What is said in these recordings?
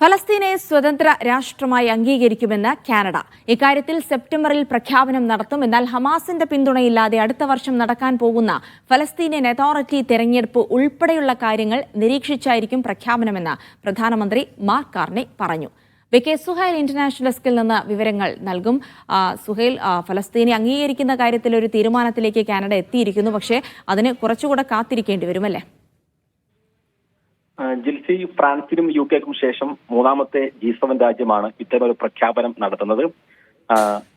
ഫലസ്തീനെ സ്വതന്ത്ര രാഷ്ട്രമായി അംഗീകരിക്കുമെന്ന് കാനഡ. ഇക്കാര്യത്തിൽ സെപ്റ്റംബറിൽ പ്രഖ്യാപനം നടത്തും. എന്നാൽ ഹമാസിന്റെ പിന്തുണയില്ലാതെ അടുത്ത വർഷം നടക്കാൻ പോകുന്ന ഫലസ്തീനിയൻ അതോറിറ്റി തെരഞ്ഞെടുപ്പ് ഉൾപ്പെടെയുള്ള കാര്യങ്ങൾ നിരീക്ഷിച്ചായിരിക്കും പ്രഖ്യാപനമെന്ന് പ്രധാനമന്ത്രി മാർക്ക് കാർണി പറഞ്ഞു. വി കെ സുഹൈൽ ഇന്റർനാഷണൽ ഡെസ്കിൽ നിന്ന് വിവരങ്ങൾ നൽകും. സുഹൈൽ ഫലസ്തീനെ അംഗീകരിക്കുന്ന കാര്യത്തിൽ ഒരു തീരുമാനത്തിലേക്ക് കാനഡ എത്തിയിരിക്കുന്നു. പക്ഷേ അതിന് കുറച്ചുകൂടെ കാത്തിരിക്കേണ്ടി വരുമല്ലേ ജിൽസി ഫ്രാൻസിനും യു കെക്കും ശേഷം മൂന്നാമത്തെ ജി സെവൻ രാജ്യമാണ് ഇത്തരമൊരു പ്രഖ്യാപനം നടത്തുന്നത്.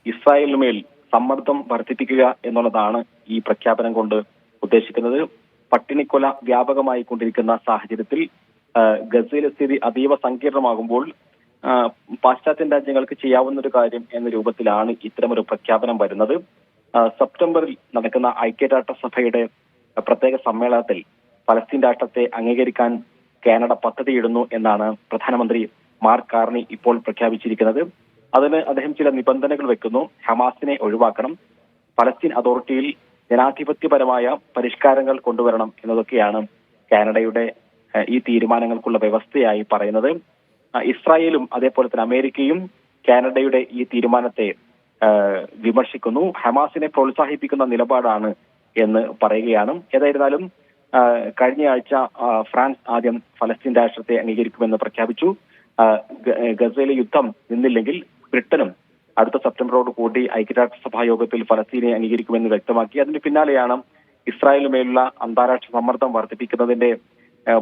ഇസ്രായേലിനുമേൽ സമ്മർദ്ദം വർദ്ധിപ്പിക്കുക എന്നുള്ളതാണ് ഈ പ്രഖ്യാപനം കൊണ്ട് ഉദ്ദേശിക്കുന്നത്. പട്ടിണിക്കൊല വ്യാപകമായി കൊണ്ടിരിക്കുന്ന സാഹചര്യത്തിൽ ഗസയിലെ സ്ഥിതി അതീവ സങ്കീർണമാകുമ്പോൾ പാശ്ചാത്യ രാജ്യങ്ങൾക്ക് ചെയ്യാവുന്ന ഒരു കാര്യം എന്ന രൂപത്തിലാണ് ഇത്തരമൊരു പ്രഖ്യാപനം വരുന്നത്. സെപ്റ്റംബറിൽ നടക്കുന്ന ഐക്യരാഷ്ട്രസഭയുടെ പ്രത്യേക സമ്മേളനത്തിൽ പലസ്തീൻ രാഷ്ട്രത്തെ അംഗീകരിക്കാൻ കാനഡ പദ്ധതിയിടുന്നു എന്നാണ് പ്രധാനമന്ത്രി മാർക്ക് കാർണി ഇപ്പോൾ പ്രഖ്യാപിച്ചിരിക്കുന്നത്. അതിന് അദ്ദേഹം ചില നിബന്ധനകൾ വെക്കുന്നു. ഹമാസിനെ ഒഴിവാക്കണം. പലസ്തീൻ അതോറിറ്റിയിൽ ജനാധിപത്യപരമായ പരിഷ്കാരങ്ങൾ കൊണ്ടുവരണം എന്നതൊക്കെയാണ് കാനഡയുടെ ഈ തീരുമാനങ്ങൾക്കുള്ള വ്യവസ്ഥയായി പറയുന്നത്. ഇസ്രായേലും അതേപോലെ തന്നെ അമേരിക്കയും കാനഡയുടെ ഈ തീരുമാനത്തെ വിമർശിക്കുന്നു. ഹമാസിനെ പ്രോത്സാഹിപ്പിക്കുന്ന നിലപാടാണ് എന്ന് പറയുകയാണ്. ഏതായിരുന്നാലും കഴിഞ്ഞ ആഴ്ച ഫ്രാൻസ് ആദ്യം ഫലസ്തീൻ രാഷ്ട്രത്തെ അംഗീകരിക്കുമെന്ന് പ്രഖ്യാപിച്ചു. ഗസയിലെ യുദ്ധം നിന്നില്ലെങ്കിൽ ബ്രിട്ടനും അടുത്ത സെപ്റ്റംബറോട് കൂടി ഐക്യരാഷ്ട്രസഭാ യോഗത്തിൽ ഫലസ്തീനെ അംഗീകരിക്കുമെന്ന് വ്യക്തമാക്കി. അതിന് പിന്നാലെയാണ് ഇസ്രായേലുമേലുള്ള അന്താരാഷ്ട്ര സമ്മർദ്ദം വർദ്ധിപ്പിക്കുന്നതിന്റെ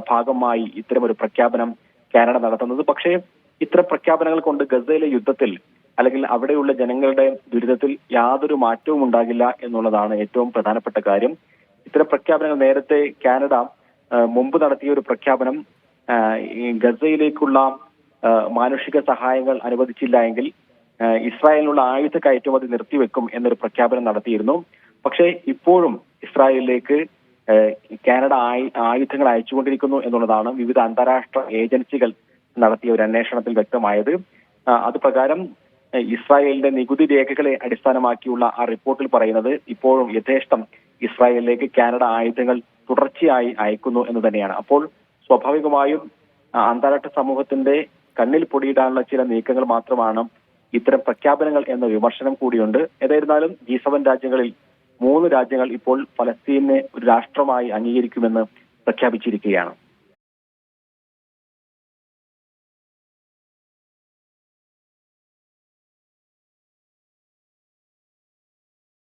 ഭാഗമായി ഇത്തരമൊരു പ്രഖ്യാപനം കാനഡ നടത്തുന്നത്. പക്ഷേ ഇത്തരം പ്രഖ്യാപനങ്ങൾ കൊണ്ട് ഗസയിലെ യുദ്ധത്തിൽ അല്ലെങ്കിൽ അവിടെയുള്ള ജനങ്ങളുടെ ദുരിതത്തിൽ യാതൊരു മാറ്റവും ഉണ്ടാകില്ല എന്നുള്ളതാണ് ഏറ്റവും പ്രധാനപ്പെട്ട കാര്യം. ഇത്തരം പ്രഖ്യാപനങ്ങൾ നേരത്തെ കാനഡ മുമ്പ് നടത്തിയ ഒരു പ്രഖ്യാപനം ഗസയിലേക്കുള്ള മാനുഷിക സഹായങ്ങൾ അനുവദിച്ചില്ല എങ്കിൽ ഇസ്രായേലിനുള്ള ആയുധ കയറ്റുമതി നിർത്തിവെക്കും എന്നൊരു പ്രഖ്യാപനം നടത്തിയിരുന്നു. പക്ഷേ ഇപ്പോഴും ഇസ്രായേലിലേക്ക് കാനഡ ആയു- ആയുധങ്ങൾ അയച്ചുകൊണ്ടിരിക്കുന്നു എന്നുള്ളതാണ് വിവിധ അന്താരാഷ്ട്ര ഏജൻസികൾ നടത്തിയ ഒരു അന്വേഷണത്തിൽ വ്യക്തമായത്. അത് പ്രകാരം ഇസ്രായേലിന്റെ നികുതി രേഖകളെ അടിസ്ഥാനമാക്കിയുള്ള ആ റിപ്പോർട്ടിൽ പറയുന്നത് ഇപ്പോഴും യഥേഷ്ടം ഇസ്രായേലിലേക്ക് കാനഡ ആയുധങ്ങൾ തുടർച്ചയായി അയക്കുന്നു എന്ന് തന്നെയാണ്. അപ്പോൾ സ്വാഭാവികമായും അന്താരാഷ്ട്ര സമൂഹത്തിന്റെ കണ്ണിൽ പൊടിയിടാനുള്ള ചില നീക്കങ്ങൾ മാത്രമാണ് ഇത്തരം പ്രഖ്യാപനങ്ങൾ എന്ന വിമർശനം കൂടിയുണ്ട്. ഏതായിരുന്നാലും ജി സെവൻ രാജ്യങ്ങളിൽ മൂന്ന് രാജ്യങ്ങൾ ഇപ്പോൾ ഫലസ്തീനെ ഒരു രാഷ്ട്രമായി അംഗീകരിക്കുമെന്ന് പ്രഖ്യാപിച്ചിരിക്കുകയാണ്.